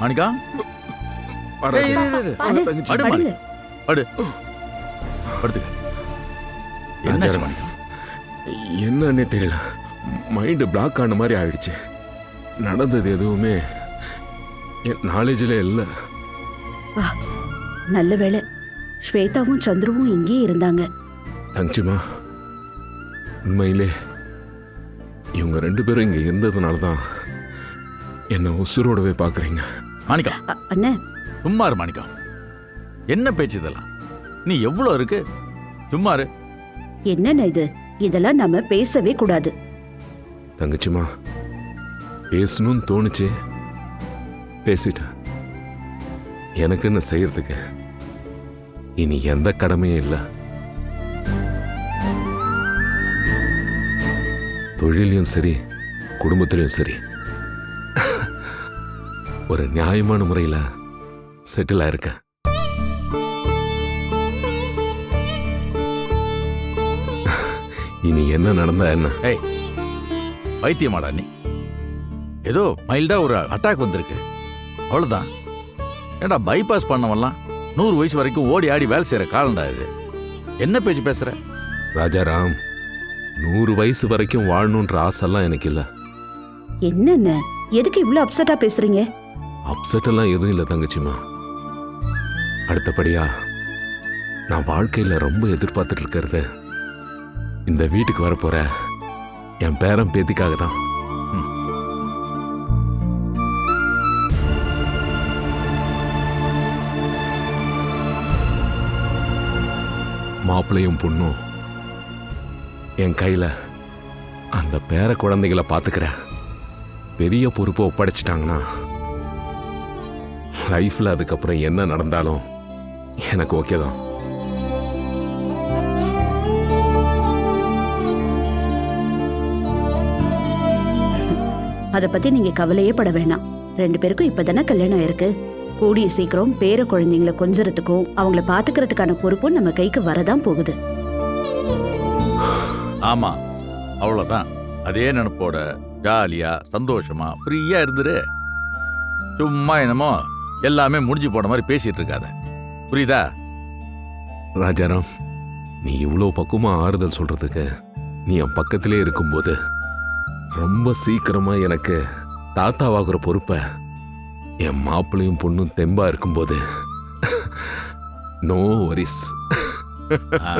மாணிக்கா? ஏய். இரு, இரு, இரு. படு, படுங்க. படு. படுத்துக்க. ராஜா. மாணிக்கா என்னன்னே தெரியல. மைண்டு பிளாக் ஆன மாதிரி ஆயிடுச்சு. நடந்தது எதுவுமே என் நாலேஜில் இல்லை. நல்ல வேளை ஸ்வேதாவும் சந்துருவும் இங்கேயே இருந்தாங்க. தங்கச்சிமா உண்மையிலே இவங்க ரெண்டு பேரும் இங்கே இருந்ததுனால தான் என்னை உசுரோடவே பார்க்குறீங்க. மாணிக்கா அ- அண்ணே. சும்மா இரு மாணிக்கா என்ன பேச்சு இதெல்லாம்? நீ எவ்வளோ இருக்கு? சும்மா இரு. என்னண்ணே இது? இதெல்லாம் நம்ம பேசவே கூடாது. தங்கச்சிமா பேசணும்னு தோணுச்சு. பேசிட்டேன். எனக்குன்னு செய்யறதுக்கு? இனி எந்த கடமையும் இல்லை. தொழிலையும் சரி குடும்பத்திலையும் சரி. ஒரு நியாயமான முறையில் செட்டில் ஆயிருக்கேன் இனி என்ன நடந்தா என்ன? ஏய் வைத்தியமாடா நீ. ஏதோ மைல்டா ஒரு அட்டாக் வந்திருக்கு. அவ்வளவுதான். ஏடா பைபாஸ் பண்ணவெல்லாம் நூறு வயசு வரைக்கும் ஓடி ஆடி வேலை செய்யற காலம்டா இது. என்ன பேச்சு பேசுற? ராஜாராம் நூறு வயசு வரைக்கும் வாழணுன்ற ஆசைலாம் எனக்கு இல்லை. என்னண்ணே எதுக்கு இவ்ளோ அப்செட்டா பேசுறீங்க? அப்செட் எல்லாம் எதுவும் இல்லை தங்கச்சிமா அடுத்தபடியா நான் வாழ்க்கையில ரொம்ப எதிர்பார்த்துட்டு இருக்கிறது இந்த வீட்டுக்கு வரப்போற என் பேரன் பேத்திக்காக தான். மாப்பிள்ளையும் பொண்ணும் என் கையில அந்த பேர குழந்தைகளை பார்த்துக்கிறேன் பெரிய பொறுப்பை ஒப்படைச்சிட்டாங்கன்னா லைஃப்ல அதுக்கப்புறம் என்ன நடந்தாலும் எனக்கு ஓகே தான். அத பத்தி நீங்க கவலையே பட வேணாம். ரெண்டு பேருக்கும் இப்பதானே கல்யாணம் ஆயிருக்கு கூடிய சீக்கிரம் பேர குழந்தைங்களை கொஞ்சறதுக்கும் அவங்கள பாத்துக்கிறதுக்கான பொறுப்பும் நம்ம கைக்கு வரதான் போகுது. ஆமா அவ்வளவுதான். அதே நினைப்போட ஜாலியா சந்தோஷமா ஃப்ரீயா இருந்துரு. சும்மா என்னமோ எல்லாமே முடிஞ்சு போன மாதிரி பேசிட்டு இருக்காத புரியுதா? ராஜாராம் நீ இவ்வளோ பக்குவமா ஆறுதல் சொல்றதுக்கு நீ என் பக்கத்திலே இருக்கும்போது ரொம்ப சீக்கிரமா எனக்கு தாத்தாவாகிற பொறுப்பை என் மாப்பிள்ளையும் பொண்ணும் தெம்பா இருக்கும்போது நோ வரிஸ் ஆ,